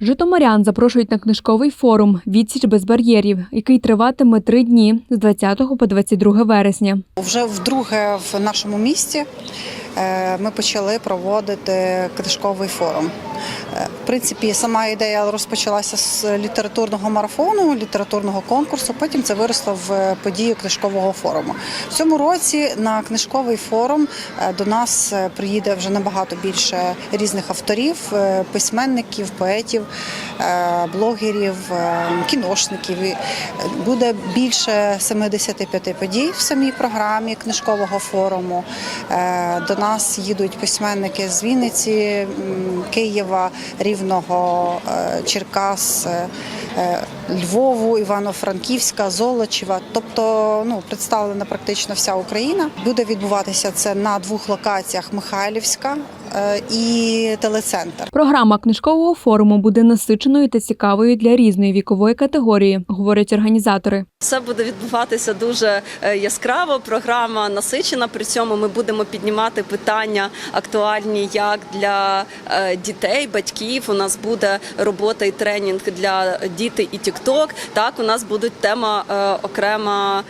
Житомирян запрошують на книжковий форум Відсіч без бар'єрів, який триватиме три дні з 20 по 22 вересня. Вже вдруге в нашому місті ми почали проводити книжковий форум. Е, В принципі, сама ідея розпочалася з літературного марафону, літературного конкурсу. Потім це виросло в подію книжкового форуму. В цьому році на книжковий форум е, до нас е, приїде вже набагато більше різних авторів, е, письменників, поетів, е, блогерів, е, кіношників. Е, Буде більше 75 подій в самій програмі книжкового форуму. Е, До нас їдуть письменники з Вінниці, Києва, Рівного, е, Черкас, е, е, Львову, Івано-Франківська, Золочева. Тобто ну, представлена практично вся Україна. Буде відбуватися це на двох локаціях: Михайлівська і телецентр. Програма книжкового форуму буде насиченою та цікавою для різної вікової категорії, говорять організатори. Все буде відбуватися дуже е, яскраво. Програма насичена. При цьому ми будемо піднімати питання актуальні як для е, дітей, батьків. У нас буде робота і тренінг для діти і тікток. Так, у нас буде тема е, окрема.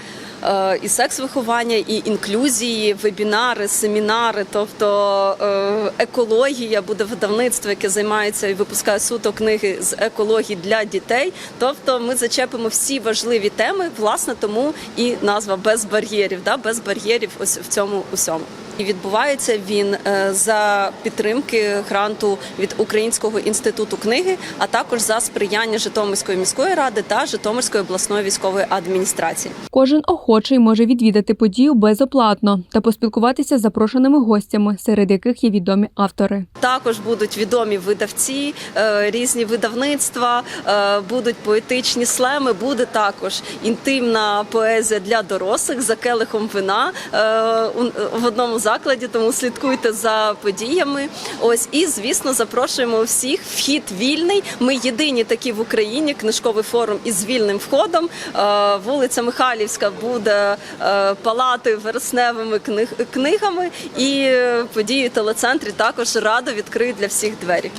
Е, І секс-виховання, і інклюзії, вебінари, семінари, тобто е, екологія буде видавництво, яке займається і випускає суто книги з екології для дітей. Тобто ми зачепимо всі важливі теми, власне, тому і назва без бар'єрів, да, без бар'єрів ось в цьому усьому. І відбувається він е, за підтримки гранту від Українського інституту книги, а також за сприяння Житомирської міської ради та Житомирської обласної військової адміністрації. Кожен охочий може відвідати подію безоплатно та поспілкуватися з запрошеними гостями, серед яких є відомі автори. Також будуть відомі видавці, е, різні видавництва, е, будуть поетичні слеми. Буде також інтимна поезія для дорослих за келихом вина в одному закладі. Тому слідкуйте за подіями. Ось і звісно запрошуємо всіх. Вхід вільний. Ми єдині такі в Україні. Книжковий форум із вільним входом. Е, Вулиця Михайлівська буде палатою палати вересневими книг- книгами, і е, події телецентрі також радо відкриють для всіх двері.